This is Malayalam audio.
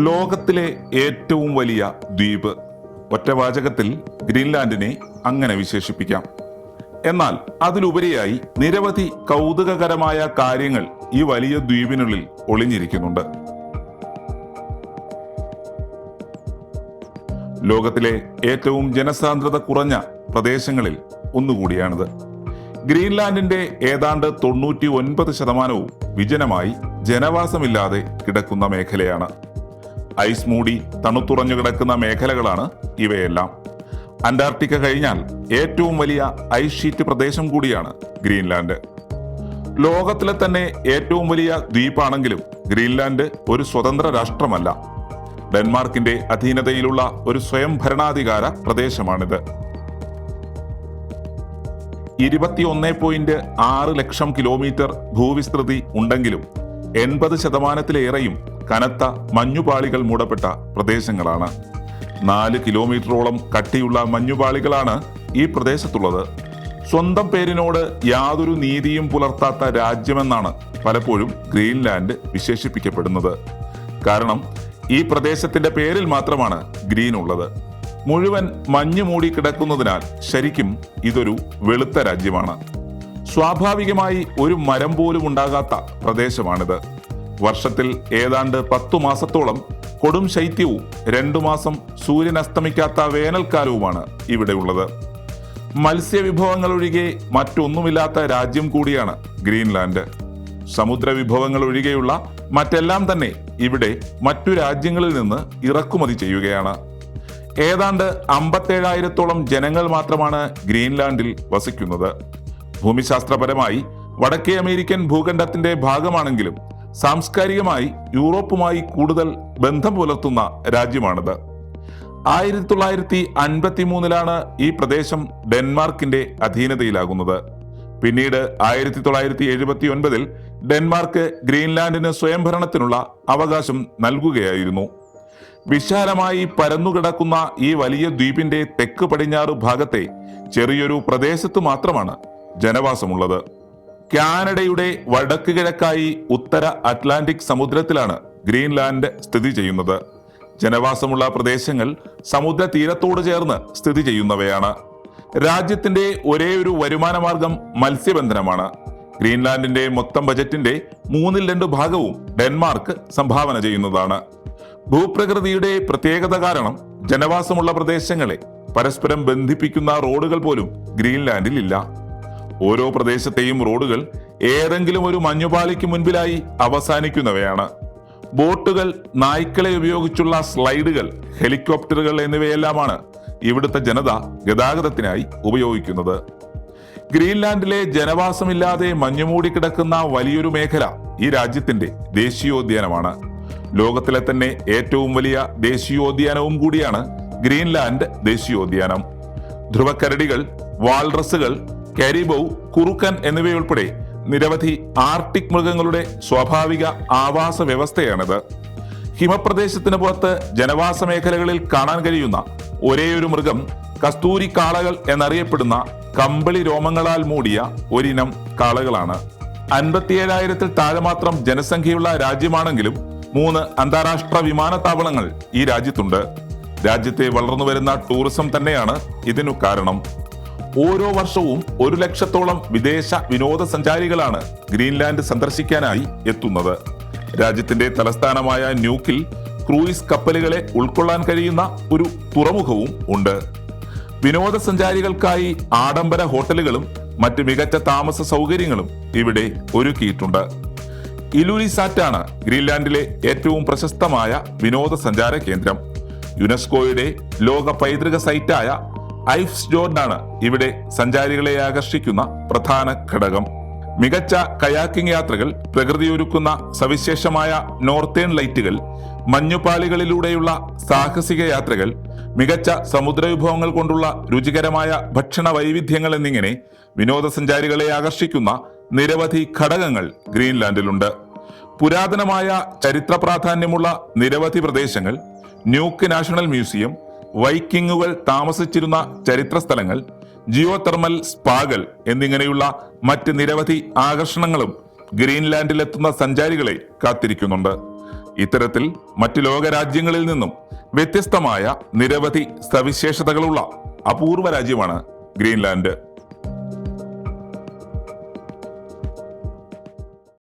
ലോകത്തിലെ ഏറ്റവും വലിയ ദ്വീപ്. ഒറ്റവാചകത്തിൽ ഗ്രീൻലാൻഡിനെ അങ്ങനെ വിശേഷിപ്പിക്കാം. എന്നാൽ അതിലുപരിയായി നിരവധി കൗതുകകരമായ കാര്യങ്ങൾ ഈ വലിയ ദ്വീപിനുള്ളിൽ ഒളിഞ്ഞിരിക്കുന്നുണ്ട്. ലോകത്തിലെ ഏറ്റവും ജനസാന്ദ്രത കുറഞ്ഞ പ്രദേശങ്ങളിൽ ഒന്നുകൂടിയാണിത്. ഗ്രീൻലാൻഡിന്റെ ഏതാണ്ട് തൊണ്ണൂറ്റി ഒൻപത് ശതമാനവും വിജനമായി ജനവാസമില്ലാതെ കിടക്കുന്ന മേഖലയാണ്. ഐസ് മൂടി തണുത്തുറഞ്ഞു കിടക്കുന്ന മേഖലകളാണ് ഇവയെല്ലാം. അന്റാർട്ടിക്ക കഴിഞ്ഞാൽ ഏറ്റവും വലിയ ഐസ് ഷീറ്റ് പ്രദേശം കൂടിയാണ് ഗ്രീൻലാൻഡ്. ലോകത്തിലെ തന്നെ ഏറ്റവും വലിയ ദ്വീപാണെങ്കിലും ഗ്രീൻലാൻഡ് ഒരു സ്വതന്ത്ര രാഷ്ട്രമല്ല. ഡെൻമാർക്കിന്റെ അധീനതയിലുള്ള ഒരു സ്വയം ഭരണാധികാര പ്രദേശമാണിത്. ഇരുപത്തിയൊന്ന് പോയിന്റ് ആറ് ലക്ഷം കിലോമീറ്റർ ഭൂവിസ്തൃതി ഉണ്ടെങ്കിലും എൺപത് ശതമാനത്തിലേറെയും കനത്ത മഞ്ഞുപാളികൾ മൂടപ്പെട്ട പ്രദേശങ്ങളാണ്. നാല് കിലോമീറ്ററോളം കട്ടിയുള്ള മഞ്ഞുപാളികളാണ് ഈ പ്രദേശത്തുള്ളത്. സ്വന്തം പേരിനോട് യാതൊരു നീതിയും പുലർത്താത്ത രാജ്യമെന്നാണ് പലപ്പോഴും ഗ്രീൻലാൻഡ് വിശേഷിപ്പിക്കപ്പെടുന്നത്. കാരണം ഈ പ്രദേശത്തിന്റെ പേരിൽ മാത്രമാണ് ഗ്രീൻ ഉള്ളത് മുഴുവൻ മഞ്ഞു മൂടി കിടക്കുന്നതിനാൽ ശരിക്കും ഇതൊരു വെളുത്ത രാജ്യമാണ്. സ്വാഭാവികമായി ഒരു മരം പോലും ഉണ്ടാകാത്ത പ്രദേശമാണിത്. വർഷത്തിൽ ഏതാണ്ട് പത്തു മാസത്തോളം കൊടും ശൈത്യവും രണ്ടു മാസം സൂര്യൻ അസ്തമിക്കാത്ത വേനൽക്കാലവുമാണ് ഇവിടെയുള്ളത് ഒഴികെ മറ്റൊന്നുമില്ലാത്ത രാജ്യം കൂടിയാണ് ഗ്രീൻലാൻഡ്. സമുദ്ര വിഭവങ്ങൾ ഒഴികെയുള്ള മറ്റെല്ലാം തന്നെ ഇവിടെ മറ്റു രാജ്യങ്ങളിൽ നിന്ന് ഇറക്കുമതി ചെയ്യുകയാണ്. ഏതാണ്ട് അമ്പത്തേഴായിരത്തോളം ജനങ്ങൾ മാത്രമാണ് ഗ്രീൻലാൻഡിൽ വസിക്കുന്നത്. ഭൂമിശാസ്ത്രപരമായി വടക്കേ അമേരിക്കൻ ഭൂഖണ്ഡത്തിന്റെ ഭാഗമാണെങ്കിലും സാംസ്കാരികമായി യൂറോപ്പുമായി കൂടുതൽ ബന്ധം പുലർത്തുന്ന രാജ്യമാണിത്. ആയിരത്തി തൊള്ളായിരത്തി അൻപത്തി മൂന്നിലാണ് ഈ പ്രദേശം ഡെൻമാർക്കിന്റെ അധീനതയിലാകുന്നത്. പിന്നീട് ആയിരത്തി തൊള്ളായിരത്തി എഴുപത്തി ഒൻപതിൽ ഡെൻമാർക്ക് ഗ്രീൻലാൻഡിന് സ്വയംഭരണത്തിനുള്ള അവകാശം നൽകുകയായിരുന്നു. വിശാലമായി പരന്നുകിടക്കുന്ന ഈ വലിയ ദ്വീപിന്റെ തെക്ക് പടിഞ്ഞാറ് ഭാഗത്തെ ചെറിയൊരു പ്രദേശത്ത് മാത്രമാണ് ജനവാസമുള്ളത്. കാനഡയുടെ വടക്ക് കിഴക്കായി ഉത്തര അറ്റ്ലാന്റിക് സമുദ്രത്തിലാണ് ഗ്രീൻലാൻഡ് സ്ഥിതി ചെയ്യുന്നത്. ജനവാസമുള്ള പ്രദേശങ്ങൾ സമുദ്ര തീരത്തോട് ചേർന്ന് സ്ഥിതി ചെയ്യുന്നവയാണ്. രാജ്യത്തിന്റെ ഒരേ ഒരു വരുമാന മാർഗം മത്സ്യബന്ധനമാണ്. ഗ്രീൻലാൻഡിന്റെ മൊത്തം ബജറ്റിന്റെ മൂന്നിൽ രണ്ട് ഭാഗവും ഡെൻമാർക്ക് സംഭാവന ചെയ്യുന്നതാണ്. ഭൂപ്രകൃതിയുടെ പ്രത്യേകത കാരണം ജനവാസമുള്ള പ്രദേശങ്ങളെ പരസ്പരം ബന്ധിപ്പിക്കുന്ന റോഡുകൾ പോലും ഗ്രീൻലാൻഡിൽ ഇല്ല. ഓരോ പ്രദേശത്തെയും റോഡുകൾ ഏതെങ്കിലും ഒരു മഞ്ഞുപാളിക്ക് മുൻപിലായി അവസാനിക്കുന്നവയാണ്. ബോട്ടുകൾ നായ്ക്കളെ ഉപയോഗിച്ചുള്ള സ്ലൈഡുകൾ ഹെലികോപ്റ്ററുകൾ എന്നിവയെല്ലാമാണ് ഇവിടുത്തെ ജനത ഗതാഗതത്തിനായി ഉപയോഗിക്കുന്നത്. ഗ്രീൻലാൻഡിലെ ജനവാസമില്ലാതെ മഞ്ഞുമൂടി കിടക്കുന്ന വലിയൊരു മേഖല ഈ രാജ്യത്തിന്റെ ദേശീയോദ്യാനമാണ്. ലോകത്തിലെ തന്നെ ഏറ്റവും വലിയ ദേശീയോദ്യാനവും കൂടിയാണ് ഗ്രീൻലാൻഡ് ദേശീയോദ്യാനം. ധ്രുവക്കരടികൾ വാൾറസുകൾ കാരിബൌ കുറുക്കൻ എന്നിവയുൾപ്പെടെ നിരവധി ആർട്ടിക് മൃഗങ്ങളുടെ സ്വാഭാവിക ആവാസ വ്യവസ്ഥയാണിത്. ഹിമപ്രദേശത്തിന് പുറത്ത് ജനവാസ മേഖലകളിൽ കാണാൻ കഴിയുന്ന ഒരേയൊരു മൃഗം കസ്തൂരി കാളകൾ എന്നറിയപ്പെടുന്ന കമ്പിളി രോമങ്ങളാൽ മൂടിയ ഒരിനം കാളകളാണ്. അൻപത്തിയേഴായിരത്തിൽ താഴെ മാത്രം ജനസംഖ്യയുള്ള രാജ്യമാണെങ്കിലും മൂന്ന് അന്താരാഷ്ട്ര വിമാനത്താവളങ്ങൾ ഈ രാജ്യത്തുണ്ട്. രാജ്യത്തെ വളർന്നു വരുന്ന ടൂറിസം തന്നെയാണ് ഇതിനു കാരണം. ഓരോ വർഷവും ഒരു ലക്ഷത്തോളം വിദേശ വിനോദസഞ്ചാരികളാണ് ഗ്രീൻലാൻഡ് സന്ദർശിക്കാനായി എത്തുന്നത്. രാജ്യത്തിന്റെ തലസ്ഥാനമായ ന്യൂക്കിൽ ക്രൂയിസ് കപ്പലുകളെ ഉൾക്കൊള്ളാൻ കഴിയുന്ന ഒരു തുറമുഖവും ഉണ്ട്. വിനോദസഞ്ചാരികൾക്കായി ആഡംബര ഹോട്ടലുകളും മറ്റ് മികച്ച താമസ സൗകര്യങ്ങളും ഇവിടെ ഒരുക്കിയിട്ടുണ്ട്. ഇലൂരിസാറ്റാണ് ഗ്രീൻലാൻഡിലെ ഏറ്റവും പ്രശസ്തമായ വിനോദസഞ്ചാര കേന്ദ്രം. യുനെസ്കോയുടെ ലോക പൈതൃക സൈറ്റായ ഐഫ്സ് ജോർഡാണ് ഇവിടെ സഞ്ചാരികളെ ആകർഷിക്കുന്ന പ്രധാന ഘടകം. മികച്ച കയാക്കിംഗ് യാത്രകൾ പ്രകൃതിയൊരുക്കുന്ന സവിശേഷമായ നോർത്തേൺ ലൈറ്റുകൾ മഞ്ഞുപാളികളിലൂടെയുള്ള സാഹസിക യാത്രകൾ മികച്ച സമുദ്രവിഭവങ്ങൾ കൊണ്ടുള്ള രുചികരമായ ഭക്ഷണ വൈവിധ്യങ്ങൾ എന്നിങ്ങനെ വിനോദസഞ്ചാരികളെ ആകർഷിക്കുന്ന നിരവധി ഘടകങ്ങൾ ഗ്രീൻലാൻഡിലുണ്ട്. പുരാതനമായ ചരിത്ര പ്രാധാന്യമുള്ള നിരവധി പ്രദേശങ്ങൾ ന്യൂക്ക് നാഷണൽ മ്യൂസിയം വൈക്കിങ്ങുകൾ താമസിച്ചിരുന്ന ചരിത്ര സ്ഥലങ്ങൾ ജിയോ തെർമൽ സ്പാകൾ എന്നിങ്ങനെയുള്ള മറ്റ് നിരവധി ആകർഷണങ്ങളും ഗ്രീൻലാൻഡിലെത്തുന്ന സഞ്ചാരികളെ കാത്തിരിക്കുന്നുണ്ട്. ഇത്തരത്തിൽ മറ്റു ലോകരാജ്യങ്ങളിൽ നിന്നും വ്യത്യസ്തമായ നിരവധി സവിശേഷതകളുള്ള അപൂർവ രാജ്യമാണ് ഗ്രീൻലാൻഡ്.